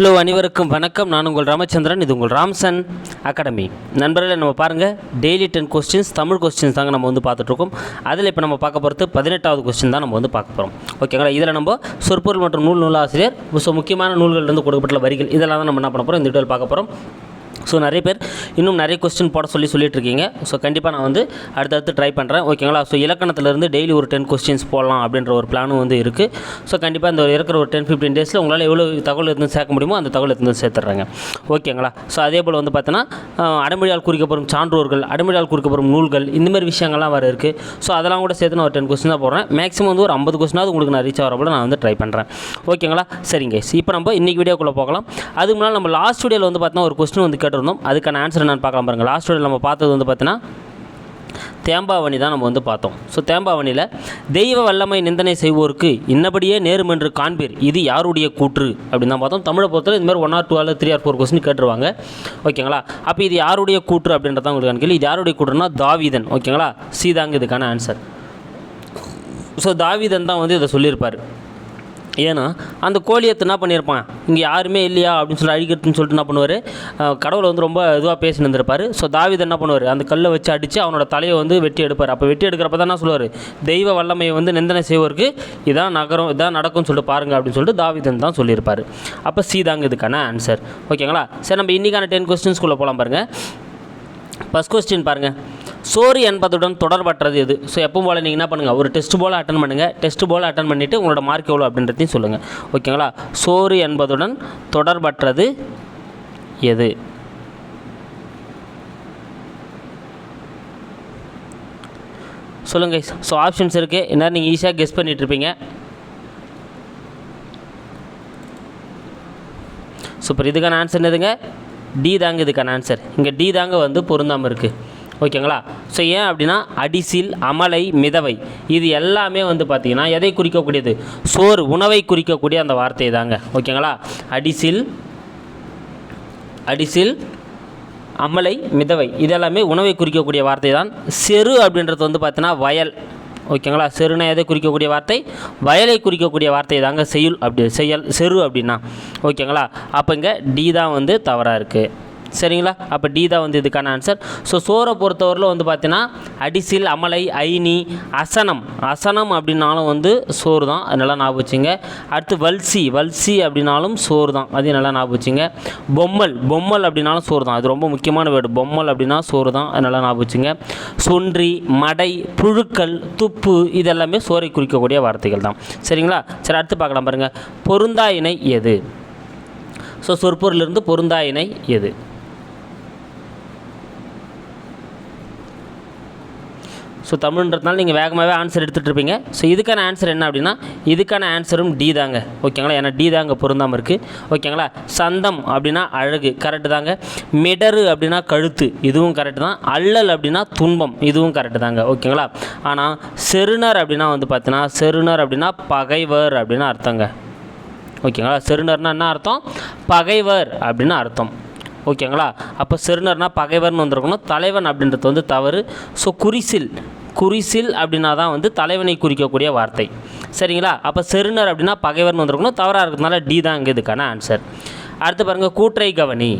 Hello அனைவருக்கும் வணக்கம். நான் உங்கள் ராமச்சந்திரன் இது உங்கள் ராம்சன் அகாடமி. நண்பர்களை நம்ம பாருங்கள் daily ten questions Tamil questions தாங்க நம்ம வந்து பார்த்துட்ருக்கோம் அதில் இப்போ நம்ம பார்க்க போகிறது பதினெட்டாவது கொஸ்டின் தான் நம்ம வந்து பார்க்க போகிறோம் ஓகேங்களா இதில் நம்ம சொற்பொருள் மற்றும் நூல் நூலாசிரியர் ஸோ முக்கியமான நூல்கள்லேருந்து கொடுக்கப்பட்டுள்ள வரிகள் இதெல்லாம் தான் நம்ம என்ன பண்ண போகிறோம் இந்த வீடியோவில் பார்க்க போகிறோம் ஸோ நிறைய பேர் இன்னும் நிறைய கொஸ்டின் போட சொல்லி சொல்லிட்டு இருக்கீங்க ஸோ கண்டிப்பாக நான் வந்து அடுத்தடுத்து ட்ரை பண்ணுறேன் ஓகேங்களா ஸோ இலக்கணத்திலேருந்து டெய்லி ஒரு டென் கொஸ்டின்ஸ் போடலாம் அப்படின்ற ஒரு பிளானும் வந்து இருக்குது ஸோ கண்டிப்பாக இந்த இருக்கிற ஒரு டென் ஃபிஃப்டீன் டேஸில் உங்களால் எவ்வளோ தகவல் இருந்து சேர்க்க முடியுமோ அந்த தகவல் இருந்து சேர்த்துட்றாங்க ஓகேங்களா ஸோ அதே போல் வந்து பார்த்தீங்கன்னா அஹ், அடைமொழியால் குறிக்கப்படும் சான்றோர்கள் அடைமொழியால் குறிக்கப்படும் நூல்கள் இந்தமாதிரி விஷயங்கள்லாம் வர இருக்குது ஸோ அதெல்லாம் கூட சேர்த்து நான் ஒரு டென் கொஸ்டின் தான் போடுறேன். மேக்ஸிமம் வந்து ஒரு ஐம்பது கொஸ்டினாவது உங்களுக்கு நான் ரீச் ஆகிற போல நான் வந்து ட்ரை பண்ணுறேன் ஓகேங்களா சரிங்க. இப்போ நம்ம இன்றைக்கி வீடியோக்குள்ளே போகலாம். அதுக்கு முன்னால் நம்ம லாஸ்ட் வீடியோவில் வந்து பார்த்தீங்கன்னா ஒரு கொஸ்டின் வந்து கேட்டிருந்தோம். அதுக்கான ஆன்சர் நான் பார்க்கலாம் பாருங்கள் லாஸ்ட் வீடியோ நம்ம பார்த்தது வந்து பார்த்தீங்கன்னா தேம்பாவணி தான் நம்ம வந்து பார்த்தோம். ஸோ தேம்பாவணியில் தெய்வ வல்லமை நிந்தனை செய்வோருக்கு இன்னபடியே நேருமென்று காண்பீர். இது யாருடைய கூற்று? அப்படின்னு தான் பார்த்தோம். தமிழை பொறுத்தவரை இதுமாதிரி மாதிரி one or two or three or four question கேட்டுருவாங்க. ஓகேங்களா? அப்போ இது யாருடைய கூற்று அப்படின்றத உங்களுக்கு கேள்வி இது யாருடைய கூற்றுனா தாவிதன். ஓகேங்களா? சீதாங்க இதுக்கான ஆன்சர் ஸோ தாவிதன் தான் வந்து இதை சொல்லியிருப்பார். ஏன்னா அந்த கோழியத்தை என்ன பண்ணியிருப்பான்? இங்கே யாருமே இல்லையா? அப்படின்னு சொல்லி அழிக்கிறதுன்னு சொல்லிட்டு என்ன பண்ணுவார்? கடவுளை வந்து ரொம்ப இதுவாக பேசின்னு இருந்திருப்பார். ஸோ தாவீது என்ன பண்ணுவார்? அந்த கல்லை வச்சு அடித்து அவனோட தலையை வந்து வெட்டி எடுப்பார். அப்போ வெட்டி எடுக்கிறப்ப தான் என்ன சொல்லுவார்? தெய்வ வல்லமையை வந்து நிந்தனை செய்வோருக்கு இதான் நகரம் இதான் நடக்கும்னு சொல்லிட்டு பாருங்க அப்படின்னு சொல்லிட்டு தாவிதன் தான் சொல்லியிருப்பார். அப்போ சீதாங்க இதுக்கான ஆன்சர் ஓகேங்களா சரி நம்ம இன்றைக்கான டென் கொஸ்டின்ஸ்குள்ளே போகலாம் பாருங்கள் ஃபஸ்ட் கொஸ்டின் பாருங்கள் சோறு என்பதுடன் தொடர்பற்றது எது? ஸோ எப்பவும் போல் நீங்கள் என்ன பண்ணுங்கள் ஒரு டெஸ்ட் போல் அட்டன் பண்ணுங்கள் டெஸ்ட் போல் அட்டன் பண்ணிவிட்டு உங்களோட மார்க் எவ்வளோ அப்படின்றதையும் சொல்லுங்கள் ஓகேங்களா சோறு என்பதுடன் தொடர்பற்றது எது? சொல்லுங்கள் ஸோ ஆப்ஷன்ஸ் இருக்குது என்ன நீங்கள் ஈஸியாக கெஸ் பண்ணிகிட்ருப்பீங்க சூப்பர் இதுக்கான ஆன்சர் என்னதுங்க? டி தாங்க இதுக்கான ஆன்சர் இங்கே டி தாங்க வந்து பொருந்தாமல் இருக்குது ஓகேங்களா? ஸோ ஏன் அப்படின்னா அடிசில் அமலை மிதவை இது எல்லாமே வந்து பார்த்திங்கன்னா எதை குறிக்கக்கூடியது? சோறு உணவை குறிக்கக்கூடிய அந்த வார்த்தை தாங்க. ஓகேங்களா? அடிசில் அடிசில் அமலை மிதவை இதெல்லாமே உணவை குறிக்கக்கூடிய வார்த்தை தான். செரு அப்படின்றது வந்து பார்த்தீங்கன்னா வயல். ஓகேங்களா? செருனா எதை குறிக்கக்கூடிய வார்த்தை? வயலை குறிக்கக்கூடிய வார்த்தை தாங்க செய்யுள் அப்படி செயல் செரு அப்படின்னா. ஓகேங்களா? அப்போ இங்கே டி தான் வந்து தவறாக இருக்குது சரிங்களா? அப்போ டி தான் வந்து இதுக்கான ஆன்சர் ஸோ சோரை பொறுத்தவரையில் வந்து பார்த்தீங்கன்னா அடிசில் அமலை ஐனி அசனம். அசனம் அப்படின்னாலும் வந்து சோறு தான். அது நல்லா ஞாபகம் வச்சுங்க. அடுத்து வல்சி. வல்சி அப்படின்னாலும் சோறு தான். அதையும் நல்லா ஞாபகம் வச்சுங்க. பொம்மல். பொம்மல் அப்படின்னாலும் சோறு தான். அது ரொம்ப முக்கியமான வேர்டு. பொம்மல் அப்படின்னா சோறு தான். அது நல்லா ஞாபகம் வச்சுங்க. சுன்றி மடை புழுக்கள் துப்பு இதெல்லாமே சோரை குறிக்கக்கூடிய வார்த்தைகள் தான். சரிங்களா? சரி அடுத்து பார்க்கலாம் பாருங்கள் பொருந்தா இணை எது? ஸோ சொற்பொருளிலிருந்து பொருந்தா இணை எது? ஸோ தமிழ்ன்றதுனால நீங்கள் வேகமாகவே ஆன்சர் எடுத்துகிட்டு இருப்பீங்க ஸோ இதுக்கான ஆன்சர் என்ன அப்படின்னா இதுக்கான ஆன்சரும் டி தாங்க. ஓகேங்களா ஏன்னா டி தாங்க பொருந்தாமல் இருக்குது ஓகேங்களா சந்தம் அப்படின்னா அழகு கரெக்டு தாங்க. மிடரு அப்படின்னா கழுத்து இதுவும் கரெக்டு தான். அல்லல் அப்படின்னா துன்பம் இதுவும் கரெக்டு தாங்க. ஓகேங்களா ஆனால் செருணர் அப்படின்னா வந்து பார்த்தீங்கன்னா செருணர் அப்படின்னா பகைவர் அப்படின்னு அர்த்தங்க. ஓகேங்களா செருணர்னா என்ன அர்த்தம்? பகைவர் அப்படின்னு அர்த்தம். ஓகேங்களா அப்போ செருணர்னா பகைவர்னு வந்திருக்கணும். தலைவன் அப்படின்றது வந்து தவறு. ஸோ குறிசில் குறிசில் அப்படின்னா தான் வந்து தலைவனை குறிக்கக்கூடிய வார்த்தை. சரிங்களா? அப்போ செருணர் அப்படின்னா பகைவர்னு வந்திருக்கணும். தவறாக இருக்கிறதுனால டி தான் இங்கே இதுக்கான ஆன்சர் அடுத்து பாருங்கள் கூற்றை கவனி.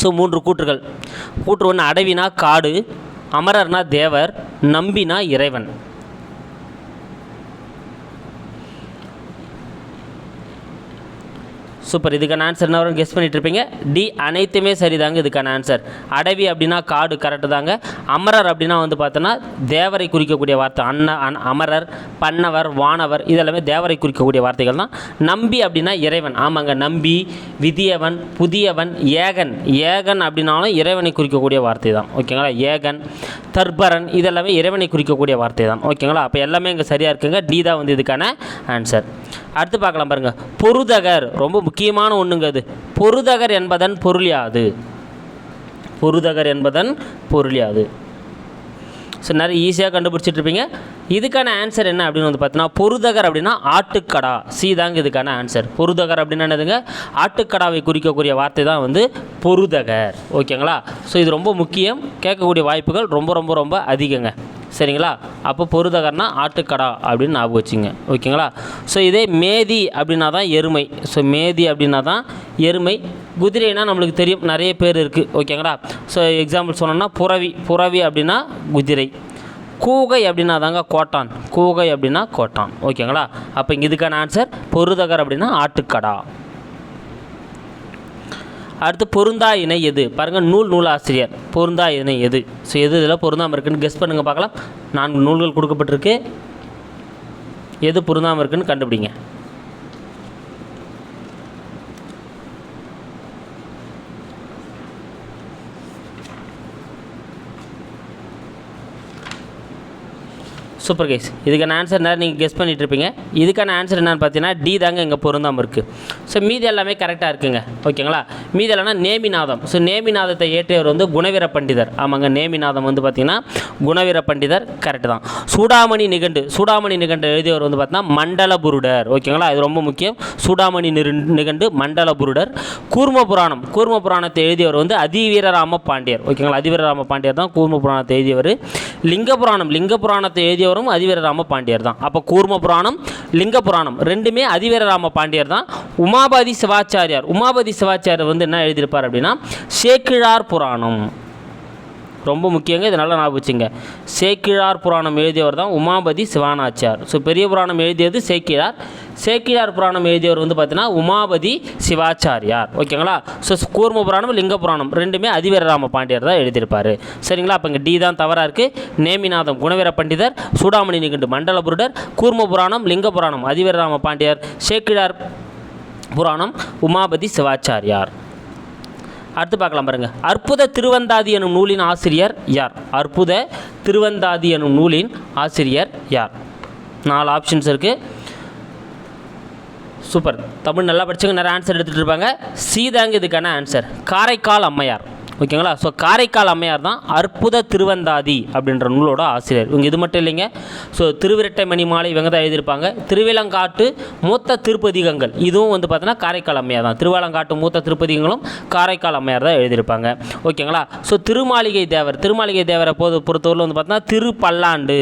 ஸோ மூன்று கூற்றுகள். கூற்று ஒன்று அடவினா காடு அமரர்னா தேவர் நம்பினா இறைவன். சூப்பர் இதுக்கான ஆன்சர் என்ன வரும்? கெஸ் பண்ணிட்டு இருப்பீங்க. டி அனைத்துமே சரிதாங்க இதுக்கான ஆன்சர் அடவி அப்படின்னா காடு கரெக்டு தாங்க. அமரர் அப்படின்னா வந்து பார்த்தோன்னா தேவரை குறிக்கக்கூடிய வார்த்தை. அன்ன அன் அமரர் பன்னவர் வானவர் இதெல்லாமே தேவரை குறிக்கக்கூடிய வார்த்தைகள் தான். நம்பி அப்படின்னா இறைவன். ஆமாங்க நம்பி விதியவன் புதியவன் ஏகன். ஏகன் அப்படின்னாலும் இறைவனை குறிக்கக்கூடிய வார்த்தை தான். ஓகேங்களா? ஏகன் தர்பரன் இதெல்லாமே இறைவனை குறிக்கக்கூடிய வார்த்தை தான். ஓகேங்களா? அப்போ எல்லாமே இங்கே சரியாக இருக்குங்க. டி தான் வந்து இதுக்கான ஆன்சர் அடுத்து பார்க்கலாம் பாருங்க. பொருதகர் ரொம்ப முக்கியமான ஒன்றுங்க அது. பொருதகர் என்பதன் பொருள் யாது? பொருதகர் என்பதன் பொருள் யாது? ஸோ நிறைய ஈஸியாக கண்டுபிடிச்சிட்டு இருப்பீங்க. இதுக்கான ஆன்சர் என்ன அப்படின்னு வந்து பார்த்தீங்கன்னா பொருதகர் அப்படின்னா ஆட்டுக்கடா. சி தாங்க இதுக்கான ஆன்சர் பொருதகர் அப்படின்னா என்னதுங்க? ஆட்டுக்கடாவை குறிக்கக்கூடிய வார்த்தை தான் வந்து பொருதகர். ஓகேங்களா ஸோ இது ரொம்ப முக்கியம். கேட்கக்கூடிய வாய்ப்புகள் ரொம்ப ரொம்ப ரொம்ப அதிகங்க. சரிங்களா? அப்போ பொருதகர்னா ஆட்டுக்கடா அப்படின்னு ஞாபகம் வச்சுங்க. ஓகேங்களா? ஸோ இதே மேதி அப்படின்னா தான் எருமை. ஸோ மேதி அப்படின்னா தான் எருமை. குதிரைனா நம்மளுக்கு தெரியும் நிறைய பேர் இருக்குது ஓகேங்களா? ஸோ எக்ஸாம்பிள் சொன்னோன்னா புறவி. புறவி அப்படின்னா குதிரை. கூகை அப்படின்னா தாங்க கோட்டான். கூகை அப்படின்னா கோட்டான். ஓகேங்களா? அப்போ இங்கே இதுக்கான ஆன்சர் பொருதகர் அப்படின்னா ஆட்டுக்கடா. அடுத்து பொருந்தா இணை எது? பாருங்கள் நூல் நூலாசிரியர். பொருந்தா இணை எது? ஸோ எது இதில் பொருந்தாமல் இருக்குன்னு கெஸ் பண்ணுங்கள் பார்க்கலாம். நான்கு நூல்கள் கொடுக்கப்பட்டிருக்கு. எது பொருந்தாமல் இருக்குன்னு கண்டுபிடிங்க. சூப்பர் கைஸ் இதுக்கான ஆன்சர் என்ன? நீங்கள் கெஸ் பண்ணிட்டு இருப்பீங்க இதுக்கான ஆன்சர் என்னன்னு பார்த்தீங்கன்னா டி தாங்க இங்கே பொருந்தாமல் இருக்குது ஸோ மீதி எல்லாமே கரெக்டாக இருக்குங்க. ஓகேங்களா மீதி இல்லைனா நேமிநாதம். ஸோ நேமிநாதத்தை ஏற்றியவர் வந்து குணவீர பண்டிதர். ஆமாங்க நேமிநாதம் வந்து பார்த்தீங்கன்னா குணவீர பண்டிதர் கரெக்டு தான். சூடாமணி நிகண்டு சூடாமணி நிகண்டு எழுதியவர் வந்து பார்த்தீங்கன்னா மண்டலபுருடர் ஓகேங்களா இது ரொம்ப முக்கியம். சூடாமணி நிரு நிகண்டு மண்டலபுருடர் கூர்ம புராணம். கூர்ம புராணத்தை எழுதியவர் வந்து அதிவீரராம பாண்டியர். ஓகேங்களா அதிவீரராம பாண்டியர் தான் கூர்ம புராணத்தை எழுதியவர். லிங்க புராணம். லிங்க புராணத்தை எழுதியவரும் அதிவீரராம பாண்டியர் தான். அப்போ கூர்ம புராணம் லிங்க புராணம் ரெண்டுமே அதிவீரராம பாண்டியர் தான். உமாபதி சிவாச்சாரியார் உமாபதி சிவாச்சாரியார் வந்து என்ன எழுதியிருப்பார் அப்படின்னா சேக்கிழார் புராணம். ரொம்ப முக்கியங்க இது நல்லா ஞாபகம் வச்சுங்க. சேக்கிழார் புராணம் எழுதியவர் தான் உமாபதி சிவானாச்சியார் ஸோ பெரிய புராணம் எழுதியது சேக்கிழார். சேக்கிழார் புராணம் எழுதியவர் வந்து பார்த்தீங்கன்னா உமாபதி சிவாச்சாரியார். ஓகேங்களா? ஸோ கூர்ம புராணம் லிங்க புராணம் ரெண்டுமே அதிவீரராம பாண்டியர் தான் எழுதியிருப்பார். சரிங்களா? அப்போ இங்கே டி தான் தவறாக இருக்குது நேமிநாதம் குணவீர பண்டிதர் சூடாமணி நிகண்டு மண்டல புருடர் கூர்ம புராணம் லிங்க புராணம் அதிவீரராம பாண்டியர் சேக்கிழார் புராணம் உமாபதி சிவாச்சாரியார். அடுத்து பார்க்கலாம் பாருங்க. அற்புத திருவந்தாதி எனும் நூலின் ஆசிரியர் யார்? அற்புத திருவந்தாதி எனும் நூலின் ஆசிரியர் யார்? நாலு ஆப்ஷன்ஸ் இருக்குது சூப்பர். தமிழ் நல்லா படிச்சவங்க நிறைய ஆன்சர் எடுத்துகிட்டு இருப்பாங்க. சீதாங்க இதுக்கான ஆன்சர் காரைக்கால் அம்மையார். ஓகேங்களா? ஸோ காரைக்கால் அம்மையார் தான் அற்புத திருவந்தாதி அப்படின்ற நூலோட ஆசிரியர். இவங்க இது மட்டும் இல்லைங்க. ஸோ திருவிரட்டை மணி மாலை இவங்க தான் எழுதியிருப்பாங்க. திருவிலங்காட்டு மூத்த திருப்பதிகங்கள். இதுவும் வந்து பார்த்தீங்கன்னா காரைக்கால் அம்மையார் தான் திருவாலங்காட்டு மூத்த திருப்பதிகங்களும் காரைக்கால் அம்மையார் தான் எழுதியிருப்பாங்க. ஓகேங்களா? ஸோ திருமாளிகை தேவர். திருமாளிகை தேவரை போது பொறுத்தவரையில் வந்து பார்த்தீங்கன்னா திருப்பல்லாண்டு.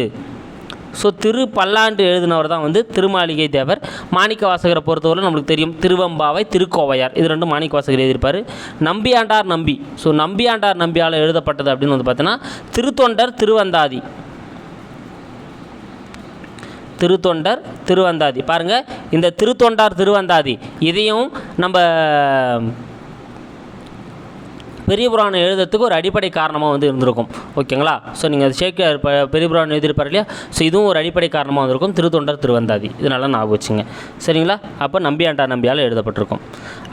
ஸோ திரு பல்லாண்டு எழுதினவர் தான் வந்து திருமாளிகை தேவர். மாணிக்க வாசகரை பொறுத்தவரை நம்மளுக்கு தெரியும் திருவம்பாவை திருக்கோவையார். இது ரெண்டும் மாணிக்க வாசகர் எழுதியிருப்பார். நம்பியாண்டார் நம்பி. ஸோ நம்பியாண்டார் நம்பியால் எழுதப்பட்டது அப்படின்னு வந்து பார்த்தீங்கன்னா திருத்தொண்டர் திருவந்தாதி. திருத்தொண்டர் திருவந்தாதி. பாருங்கள் இந்த திருத்தொண்டார் திருவந்தாதி இதையும் நம்ம பெரிய புராணம் எழுதுறதுக்கு ஒரு அடிப்படை காரணமாக வந்து இருந்திருக்கும். ஓகேங்களா? ஸோ நீங்கள் அது ஷேக்கியார் ப பெரிய புராணம் எழுதியிருப்பார் இல்லையா? ஸோ இதுவும் ஒரு அடிப்படை காரணமாக வந்திருக்கும். திருத்தொண்டர் திருவந்தாதி. இதனால நான் ஞாபகம் வச்சுங்க. சரிங்களா? அப்போ நம்பியாண்டா நம்பியால் எழுதப்பட்டிருக்கும்.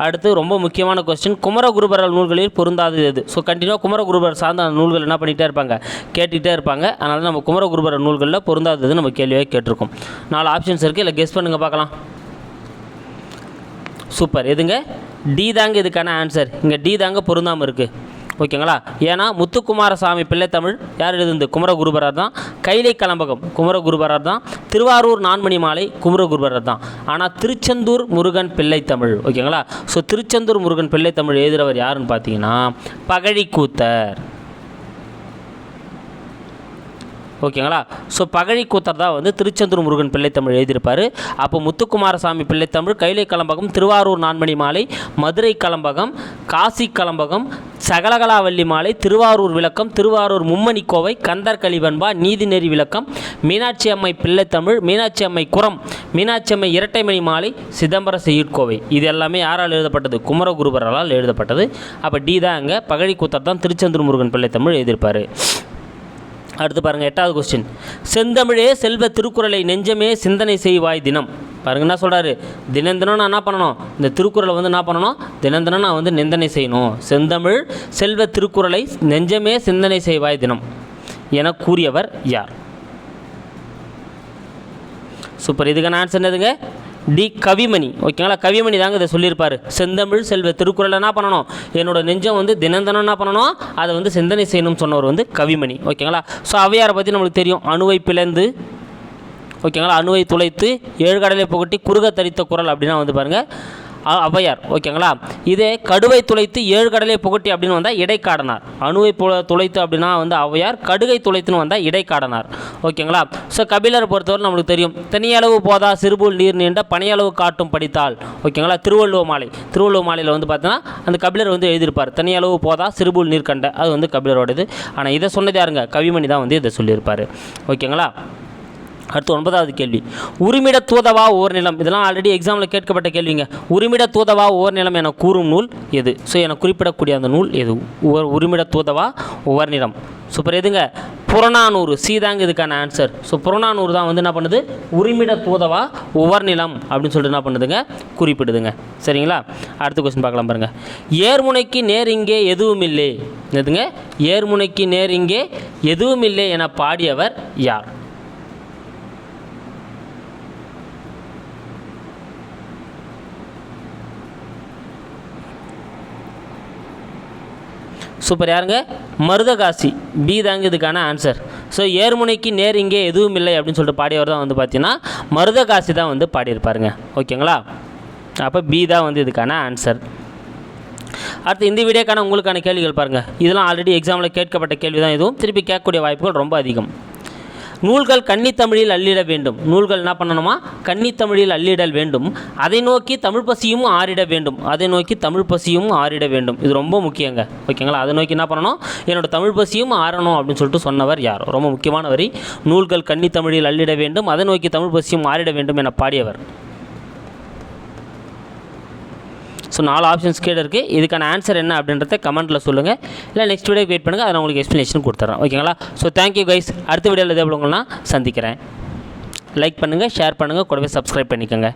அடுத்து ரொம்ப முக்கியமான கொஸ்டின் குமரகுருபரால் நூல்களில் பொருந்தாதது எது? ஸோ கண்டினியூவாக குமரகுருபர் சார்ந்த அந்த நூல்கள் என்ன பண்ணிகிட்டே இருப்பாங்க? கேட்டுகிட்டே இருப்பாங்க. அதனால் நம்ம குமரகுருபர நூல்களில் பொருந்தாதது நம்ம கேள்வியாக கேட்டிருக்கோம். நாலு ஆப்ஷன்ஸ் இருக்குது இல்லை கெஸ் பண்ணுங்கள் பார்க்கலாம். சூப்பர் எதுங்க? டி தாங்க இதுக்கான ஆன்சர் இங்கே டி தாங்க பொருந்தாமல் இருக்குது ஓகேங்களா? ஏன்னா முத்துக்குமாரசாமி பிள்ளைத்தமிழ் யார் எழுதுந்து குமரகுருபரர் தான். கைலை கலம்பகம் குமரகுருபரர் தான். திருவாரூர் நான்மணி மாலை குமரகுருபரர் தான். ஆனால் திருச்செந்தூர் முருகன் பிள்ளைத்தமிழ் ஓகேங்களா? ஸோ திருச்செந்தூர் முருகன் பிள்ளைத்தமிழ் எழுதுகிறவர் யாருன்னு பார்த்தீங்கன்னா பகழிக்கூத்தர். ஓகேங்களா? ஸோ பகழி கூத்தர் தான் வந்து திருச்செந்தூர் முருகன் பிள்ளைத்தமிழ் எழுதியிருப்பார். அப்போ முத்துக்குமாரசாமி பிள்ளைத்தமிழ் கைலை கலம்பகம் திருவாரூர் நான்மணி மாலை மதுரை கலம்பகம் காசி கலம்பகம் சகலகலாவல்லி மாலை திருவாரூர் விளக்கம் திருவாரூர் மும்மணி கோவை கந்தர் கலிவன்பா நீதிநெறி விளக்கம் மீனாட்சி அம்மை பிள்ளைத்தமிழ் மீனாட்சி அம்மை குரம் மீனாட்சி அம்மை இரட்டைமணி மாலை சிதம்பர செய்யுட்கோவை இது எல்லாமே யாரால் எழுதப்பட்டது? குமரகுருபரால் எழுதப்பட்டது. அப்போ டி தான் அங்கே பகழி கூத்தர் தான் திருச்செந்தூர் முருகன் பிள்ளைத்தமிழ் எழுதியிருப்பார். அடுத்து பாருங்கள் எட்டாவது கொஸ்டின் செந்தமிழே செல்வ திருக்குறளை நெஞ்சமே சிந்தனை செய்வாய் தினம். பாருங்க என்ன சொல்கிறாரு தினம் தினம் நான் என்ன பண்ணணும்? இந்த திருக்குறளை வந்து என்ன பண்ணணும்? தினம் தினம் நான் வந்து நிந்தனை செய்யணும். செந்தமிழ் செல்வ திருக்குறளை நெஞ்சமே சிந்தனை செய்வாய் தினம். என கூறியவர் யார்? சூப்பர். இதுக்கான ஆன்சர் என்னதுங்க? டி கவிமணி. ஓகேங்களா? கவிமணி தாங்க இதை சொல்லியிருப்பார். செந்தமிழ் செல்வ திருக்குறள் என்ன பண்ணணும்? என்னோட நெஞ்சம் வந்து தினந்தனம் என்ன பண்ணணும்? அதை வந்து சிந்தனை செய்யணும்னு சொன்னவர் வந்து கவிமணி. ஓகேங்களா? ஸோ அவையாரை பற்றி நம்மளுக்கு தெரியும். அணுவை பிளந்து ஓகேங்களா? அணுவை துளைத்து ஏழு கடலை புகட்டி குறுக தரித்த குரல் அப்படின்னா வந்து பாருங்கள் ஔவையார் ஓகேங்களா? இதே கடுவை துளைத்து ஏழு கடலை புகட்டி அப்படின்னு வந்தால் இடைக்காடனார். அணுவை பு துளைத்து அப்படின்னா வந்து ஔவையார் கடுகை துளைத்துன்னு வந்தால் இடைக்காடனார். ஓகேங்களா? ஸோ கபிலரை பொறுத்தவரை நம்மளுக்கு தெரியும். தனியளவு போதா சிறுபுல் நீர் நீண்ட பனையளவு காட்டும் படித்தால். ஓகேங்களா? திருவள்ளுவ மாலை. திருவள்ளுவ மாலையில் வந்து பார்த்தீங்கன்னா அந்த கபிலர் வந்து எழுதியிருப்பார். தனியளவு போதா சிறுபுல் நீர் கண்ட. அது வந்து கபிலரோடது. ஆனால் இதை சொன்னது யாருங்க? கவிமணி தான் வந்து இதை சொல்லியிருப்பார். ஓகேங்களா? அடுத்து ஒன்பதாவது கேள்வி. உரிமிட தூதவா ஓர் நிலம்? இதெல்லாம் ஆல்ரெடி எக்ஸாமில் கேட்கப்பட்ட கேள்விங்க. உரிமிட தூதவா ஓர் நிலம் என கூறும் நூல் எது? ஸோ என குறிப்பிடக்கூடிய அந்த நூல் எது? உரிமிட தூதவா ஓர் நிலம். சூப்பர் எதுங்க? புறநானூறு. சீதாங்க இதுக்கான ஆன்சர் ஸோ புறநானூறு தான் வந்து என்ன பண்ணுது? உரிமிட தூதவா உவர் நிலம் அப்படின்னு சொல்லிட்டு என்ன பண்ணுதுங்க? குறிப்பிடுதுங்க. சரிங்களா? அடுத்த கொஸ்டின் பார்க்கலாம் பாருங்கள் ஏர்முனைக்கு நேர் இங்கே எதுவும் இல்லை. எதுங்க ஏர்முனைக்கு நேர் இங்கே எதுவும் இல்லை என பாடியவர் யார்? சூப்பர் யாருங்க? மருதகாசி. பி தாங்க இதுக்கான ஆன்சர் ஸோ ஏர்முனைக்கு நேர் இங்கே எதுவும் இல்லை அப்படின்னு சொல்லிட்டு பாடியவர் தான் வந்து பார்த்தீங்கன்னா மருதகாசி தான் வந்து பாடியிருப்பாருங்க. ஓகேங்களா? அப்போ பி தான் வந்து இதுக்கான ஆன்சர் அடுத்து இந்த வீடியோக்கான உங்களுக்கான கேள்விகள் பாருங்கள் இதெல்லாம் ஆல்ரெடி எக்ஸாமில் கேட்கப்பட்ட கேள்வி தான் இதுவும். திருப்பி கேட்கக்கூடிய வாய்ப்புகள் ரொம்ப அதிகம். நூல்கள் கன்னித்தமிழில் அள்ளிட வேண்டும். நூல்கள் என்ன பண்ணணுமா? கன்னித்தமிழில் அள்ளிடல் வேண்டும். அதை நோக்கி தமிழ் பசியும் ஆறிட வேண்டும். அதை நோக்கி தமிழ் பசியும் ஆறிட வேண்டும். இது ரொம்ப முக்கியங்க. ஓகேங்களா? அதை நோக்கி என்ன பண்ணணும்? என்னோட தமிழ் பசியும் ஆறணும் அப்படின்னு சொல்லிட்டு சொன்னவர் யார்? ரொம்ப முக்கியமான வரி. நூல்கள் கன்னித்தமிழில் அள்ளிட வேண்டும். அதை நோக்கி தமிழ் பசியும் ஆறிட வேண்டும் என பாடியவர். ஸோ நாலு ஆப்ஷன்ஸ் கீழே இருக்குது இதுக்கான ஆன்சர் என்ன அப்படின்றத கமெண்ட்டில் சொல்லுங்கள் இல்லை நெக்ஸ்ட் வீடியோக்கு வெயிட் பண்ணுங்கள் அதை நான் உங்களுக்கு எக்ஸ்ப்ளனேஷன் கொடுத்துட்றேன் ஓகேங்களா ஸோ தேங்க்யூ கைஸ் அடுத்த வீடியோவில் இதே போல நான் சந்திக்கிறேன். லைக் பண்ணுங்கள் ஷேர் பண்ணுங்கள் கூடவே சப்ஸ்கிரைப் பண்ணிக்கோங்க.